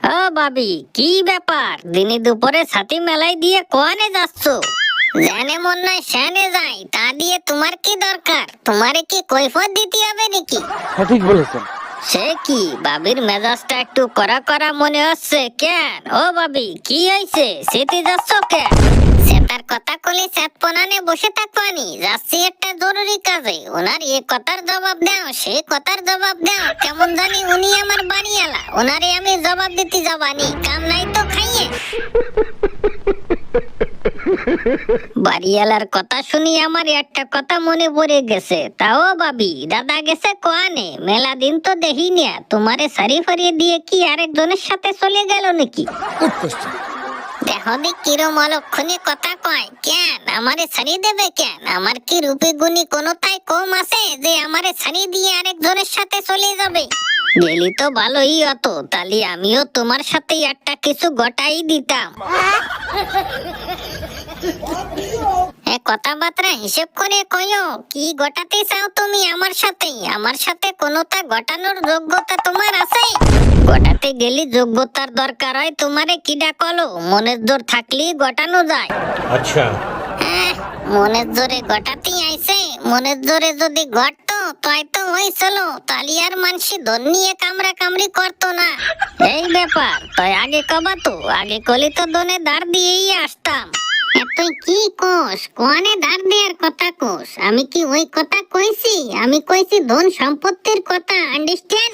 ও বাবি কি ব্যাপার? দিনে দুপুরে ছাতি মেলাই দিয়ে কোয়ানে যাচ্ছ? জানে মন নয় শ্যানে যাই তা দিয়ে তোমার কি দরকার? তোমারে কি কৈফত দিতে হবে নাকি? হ্যাঁ ঠিক বলেছেন। সে কি? বাবির মেজাজটা একটু করা করা মনে হচ্ছে কেন? ও বাবি কি হয়েছে সেতে যাচ্ছ কেন? সে তার কথা কলে সাত পনানে বসে থাকবানি যাচ্ছি একটা জরুরি কাজে। ওনার এ কথার জবাব দাও, সে কথার জবাব দাও। কেমন জানি উনি আমার বাড়ি এলা ওনারে আমি জবাব দিতে যাবানি কাম নাই তো খাইয়ে। বাড়িওয়ালার কথা শুনি আমার একটা কথা মনে পড়ে গেছে। তাও ভাবি, দাদা গেছে কোয়ানে? মেলা দিন তো দেখি না তোমারে সারি ফারিয়ে দিয়ে কি আরেকজনের সাথে চলে গেল নাকি? দেখো দি কিরম অলক্ষণে কথা কয়? কেন? আমারে দেবে কেন? আমার কি রূপে গুণী কম আছে যে আমারে দিয়ে সাথে চলে যাবে? গেলি তো ভালোই তাহলে আমিও তোমার সাথে একটা কিছু গটাই দিতাম। কথাবার্তা হিসেব করে কইও কি গটাতে চাও তুমি আমার সাথে আমার সাথে কোনোটা গটানোর যোগ্যতা তোমার করতে গেলি যোগ্যতার দরকার হয় তোমারে কিডা কলো মনের জোর থাকলি গটানো যায়। আচ্ছা। হ্যাঁ, মনের জোরে গটাতেই আইছে। মনের জোরে যদি গটতো তাই তো হইছিল। তালি আর মানসি দনিয়ে নিয়ে কামরা কামড়ি করতো না। এই ব্যাপার তাই আগে কবা তো আগে কলি তো দনে দাঁড় দিয়েই আসতাম। তুই কি কোষ কোয়ানে ধার দেওয়ার কথা কোষ আমি কি ওই কথা কইছি? আমি কইছি ধন সম্পত্তির কথা আন্ডারস্ট্যান্ড